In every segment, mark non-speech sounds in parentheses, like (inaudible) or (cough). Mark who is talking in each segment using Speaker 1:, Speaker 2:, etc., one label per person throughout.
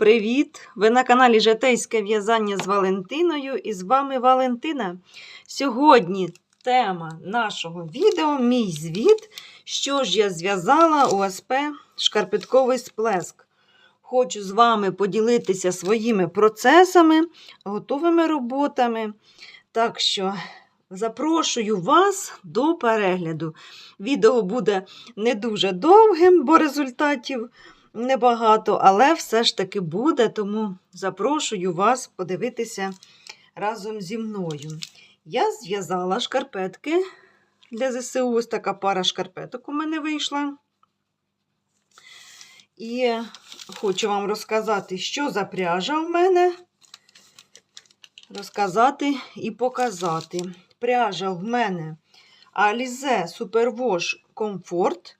Speaker 1: Привіт! Ви на каналі Житейське в'язання з Валентиною і з вами Валентина. Сьогодні тема нашого відео мій звіт, що ж я зв'язала ОСП шкарпетковий сплеск. Хочу з вами поділитися своїми процесами, готовими роботами. Так що запрошую вас до перегляду. Відео буде не дуже довгим, бо результатів небагато, але все ж таки буде, тому запрошую вас подивитися разом зі мною. Я зв'язала шкарпетки для ЗСУ. Ось така пара шкарпеток у мене вийшла. І хочу вам розказати, що за пряжа в мене. Розказати і показати. Пряжа в мене Alize Superwash Comfort.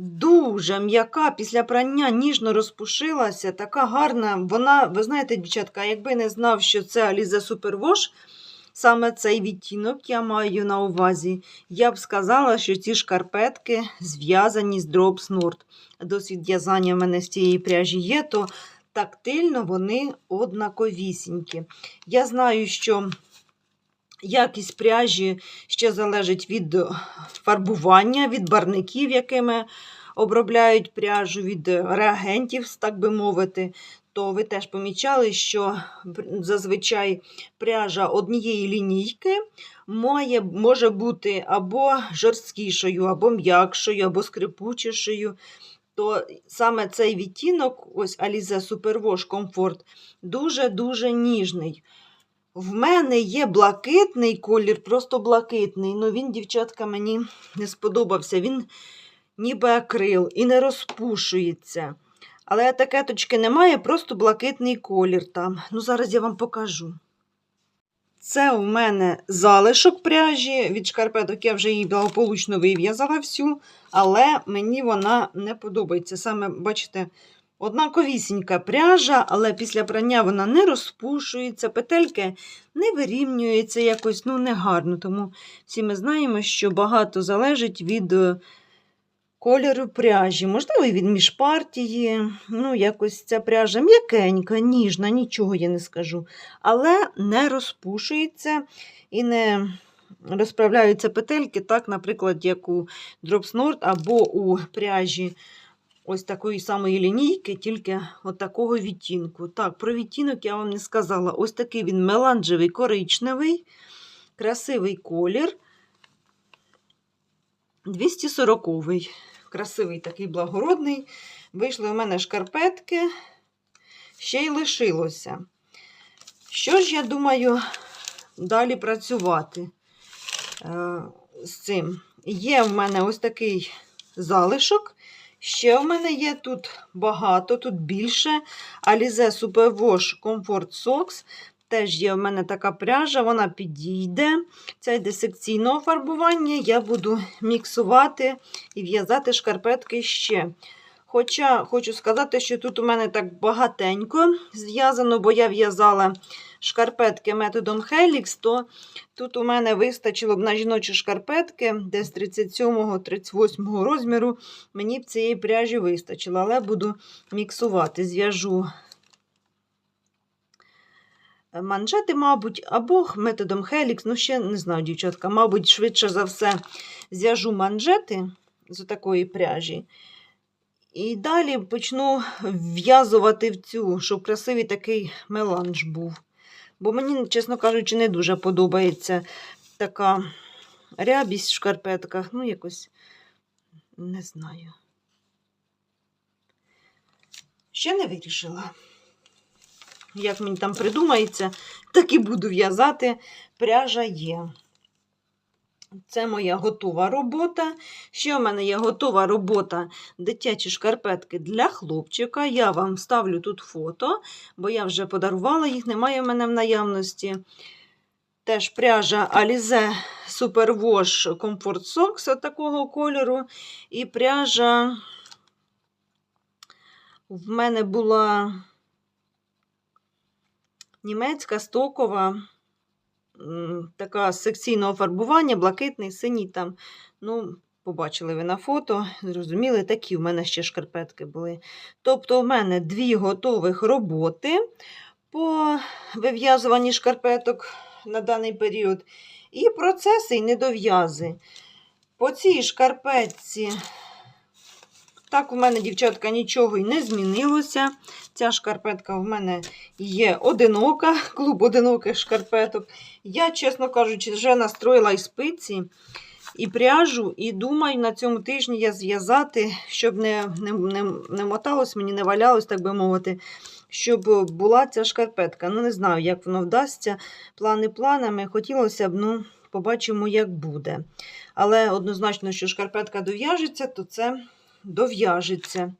Speaker 1: Дуже м'яка, після прання ніжно розпушилася, така гарна. Вона, ви знаєте, дівчатка, якби не знав, що це Alize Superwash, саме цей відтінок я маю на увазі, я б сказала, що ці шкарпетки зв'язані з Drops Nord. Досвід в'язання в мене з цієї пряжі є, то тактильно вони однаковісінькі. Я знаю, що якість пряжі ще залежить від фарбування, від барників, якими обробляють пряжу, від реагентів, так би мовити. То ви теж помічали, що зазвичай пряжа однієї лінійки має, може бути або жорсткішою, або м'якшою, або скрипучішою. То саме цей відтінок, ось Alize Superwash Comfort, дуже-дуже ніжний. В мене є блакитний колір, просто блакитний. Ну він, дівчатка, мені не сподобався. Він ніби акрил і не розпушується. Але етикеточки немає, просто блакитний колір там. Ну, зараз я вам покажу. Це у мене залишок пряжі від шкарпеток. Я вже її благополучно вив'язала всю, але мені вона не подобається. Саме, бачите, однаковісінька пряжа, але після прання вона не розпушується, петельки не вирівнюються якось, ну, негарно. Тому всі ми знаємо, що багато залежить від е, кольору пряжі. Можливо, і від міжпартії. Ну, якось ця пряжа м'якенька, ніжна, нічого я не скажу. Але не розпушується і не розправляються петельки, так, наприклад, як у Drops Nord або у пряжі ось такої самої лінійки, тільки от такого відтінку. Так, про відтінок я вам не сказала. Ось такий він меланжевий, коричневий, красивий колір. 240-й. Красивий такий благородний. Вийшли у мене шкарпетки, ще й лишилося. Що ж, я думаю, далі працювати е, з цим? Є в мене ось такий залишок. Ще в мене є тут багато, тут більше. Alize Superwash Comfort Socks. Теж є в мене така пряжа, вона підійде. Це йде секційного фарбування. Я буду міксувати і в'язати шкарпетки ще. Хоча хочу сказати, що тут у мене так багатенько зв'язано, бо я в'язала шкарпетки методом Helix, то тут у мене вистачило б на жіночі шкарпетки, десь 37-38 розміру. Мені б цієї пряжі вистачило, але буду міксувати. Зв'яжу манжети, мабуть, або методом Helix, ну ще не знаю, дівчатка, мабуть, швидше за все зв'яжу манжети з такої пряжі. І далі почну в'язувати в цю, щоб красивий такий меланж був. Бо мені, чесно кажучи, не дуже подобається така рябість в шкарпетках. Ну, якось не знаю. Ще не вирішила. Як мені там придумається, так і буду в'язати. Пряжа є. Це моя готова робота. Ще в мене є готова робота дитячі шкарпетки для хлопчика. Я вам ставлю тут фото, бо я вже подарувала їх, немає в мене в наявності. Теж пряжа Alize Superwash Comfort Socks от такого кольору. І пряжа в мене була німецька стокова така секційного фарбування, блакитний, синій там. Ну, побачили ви на фото, зрозуміли, такі в мене ще шкарпетки були. Тобто, в мене дві готових роботи по вив'язуванні шкарпеток на даний період. І процеси, і недов'язи. По цій шкарпетці, так, у мене, дівчатка, нічого і не змінилося. Ця шкарпетка в мене є одинока, (laughs) клуб одиноких шкарпеток. Я, чесно кажучи, вже настроїла і спиці, і пряжу, і думаю, на цьому тижні я зв'язати, щоб не, не, не, не моталось мені, не валялось, так би мовити, щоб була ця шкарпетка. Ну, не знаю, як воно вдасться. Плани планами. Хотілося б, ну, побачимо, як буде. Але однозначно, що шкарпетка дов'яжеться, то це дов'яжеться.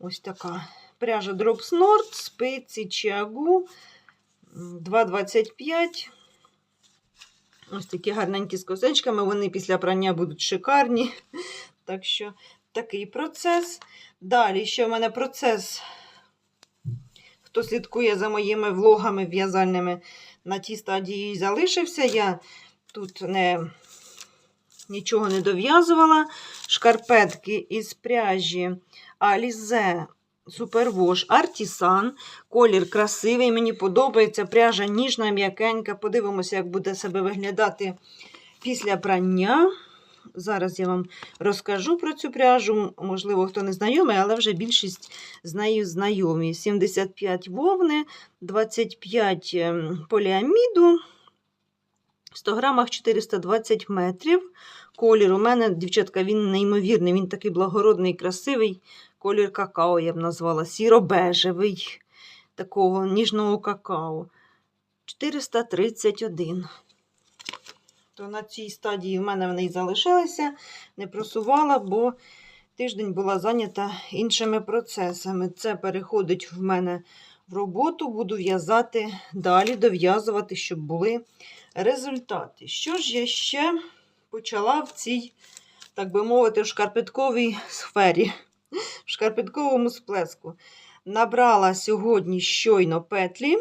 Speaker 1: Ось така пряжа Drops Nord, спиці Чиагу 2,25. Ось такі гарненькі з косичками. Вони після прання будуть шикарні. Так що такий процес. Далі ще в мене процес. Хто слідкує за моїми влогами в'язальними на тій стадії залишився. Я тут не, нічого не дов'язувала. Шкарпетки із пряжі Alize Superwash Artisan. Колір красивий, мені подобається. Пряжа ніжна, м'якенька. Подивимося, як буде себе виглядати після прання. Зараз я вам розкажу про цю пряжу. Можливо, хто не знайомий, але вже більшість з нею знайомі. 75 вовни, 25 ем, поліаміду, в 100 грамах 420 метрів. Колір у мене, дівчатка, він неймовірний, він такий благородний, красивий. Колір какао, я б назвала, сіро-бежевий, такого ніжного какао. 431. То на цій стадії в мене вони й залишилися, не просувала, бо тиждень була зайнята іншими процесами. Це переходить в мене в роботу, буду в'язати далі, дов'язувати, щоб були результати. Що ж я ще почала в цій, так би мовити, в шкарпетковій сфері, в шкарпетковому сплеску. Набрала сьогодні щойно петлі.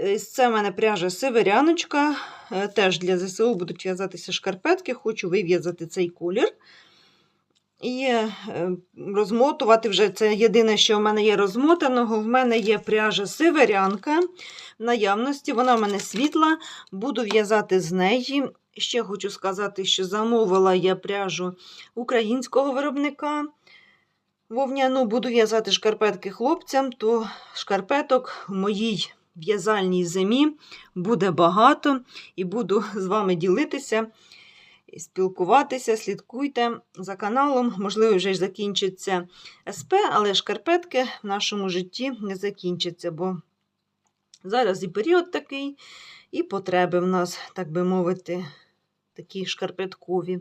Speaker 1: Е, Це в мене пряжа северяночка. Е, Теж для ЗСУ будуть в'язатися шкарпетки. Хочу вив'язати цей колір. І е, розмотувати вже це єдине, що в мене є розмотаного. В мене є пряжа северянка в наявності. Вона в мене світла. Буду в'язати з неї. Ще хочу сказати, що замовила я пряжу українського виробника. Вовняну буду в'язати шкарпетки хлопцям, то шкарпеток в моїй в'язальній зимі буде багато і буду з вами ділитися, спілкуватися. Слідкуйте за каналом. Можливо, вже закінчиться СП, але шкарпетки в нашому житті не закінчаться, бо зараз і період такий, і потреби в нас, так би мовити, такі шкарпеткові.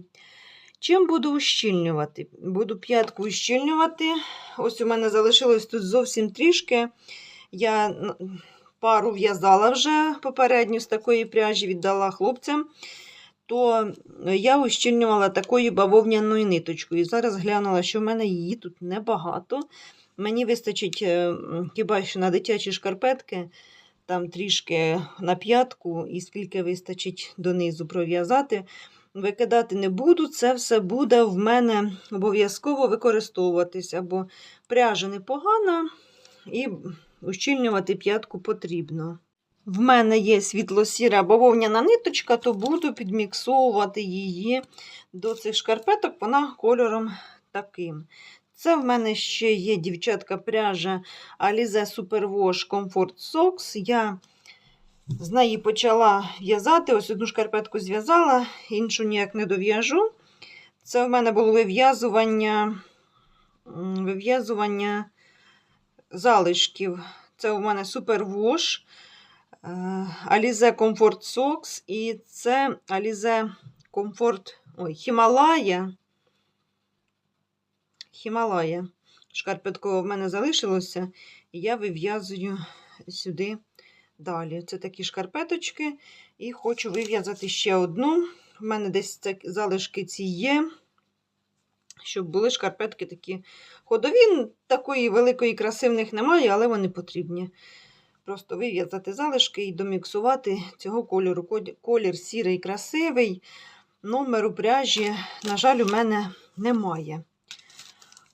Speaker 1: Чим буду ущільнювати? Буду п'ятку ущільнювати. Ось у мене залишилось тут зовсім трішки. Я пару в'язала вже попередню з такої пряжі, віддала хлопцям. То я ущільнювала такою бавовняною ниточкою. Зараз глянула, що в мене її тут небагато. Мені вистачить е, хіба що на дитячі шкарпетки, там трішки на п'ятку, і скільки вистачить донизу пров'язати. Викидати не буду, це все буде в мене обов'язково використовуватися, бо пряжа непогана і ущільнювати п'ятку потрібно. В мене є світло-сіра бавовняна ниточка, то буду підміксовувати її до цих шкарпеток, вона кольором таким. Це в мене ще є дівчатка пряжа Alize Superwash Comfort Socks. Я з неї почала в'язати. Ось одну шкарпетку зв'язала, іншу ніяк не дов'яжу. Це в мене було вив'язування вив'язування залишків. Це у мене е, Alize Comfort Socks і це Alize Comfort ой, Himalaya. Himalaya. Шкарпетково в мене залишилося, і я вив'язую сюди далі. Це такі шкарпеточки, і хочу вив'язати ще одну. У мене десь залишки ці є, щоб були шкарпетки такі ходові. Такої великої краси в немає, але вони потрібні. Просто вив'язати залишки і доміксувати цього кольору. Колір сірий, красивий. номеру пряжі, на жаль, у мене немає.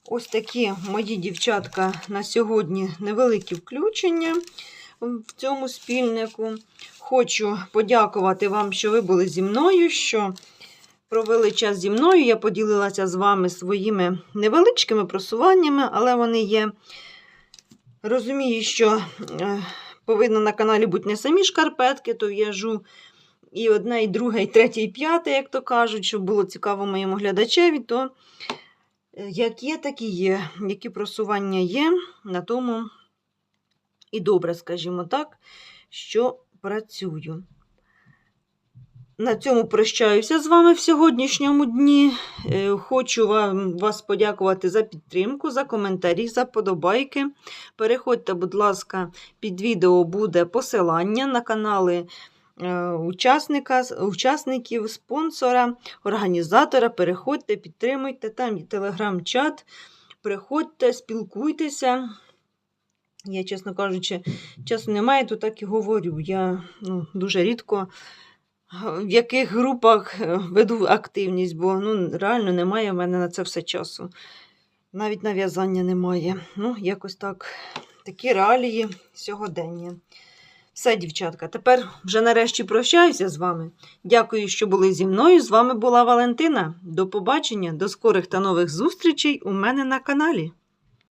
Speaker 1: Ось такі мої дівчатка на сьогодні невеликі включення в цьому спільнику. Хочу подякувати вам, що ви були зі мною, що провели час зі мною. Я поділилася з вами своїми невеличкими просуваннями, але вони є. Розумію, що е, повинно на каналі бути не самі шкарпетки, то в'яжу і одне, і друге, і третє, і п'яте, як то кажуть, щоб було цікаво моєму глядачеві, то е, як є, так і є. Які просування є, на тому і добре, скажімо так, що працюю. На цьому прощаюся з вами в сьогоднішньому дні. Е, Хочу вам, вас подякувати за підтримку, за коментарі, за подобайки. Переходьте, будь ласка, під відео буде посилання на канали е, учасника, учасників, спонсора, організатора. Переходьте, підтримуйте. Там телеграм-чат. Приходьте, спілкуйтеся. Я, чесно кажучи, часу немає, то так і говорю. Я ну, дуже рідко в яких групах е, веду активність, бо ну, реально немає в мене на це все часу. Навіть на в'язання немає. Ну, якось так. Такі реалії сьогодення. Все, дівчатка, тепер вже нарешті прощаюся з вами. Дякую, що були зі мною. З вами була Валентина. До побачення, до скорих та нових зустрічей у мене на каналі.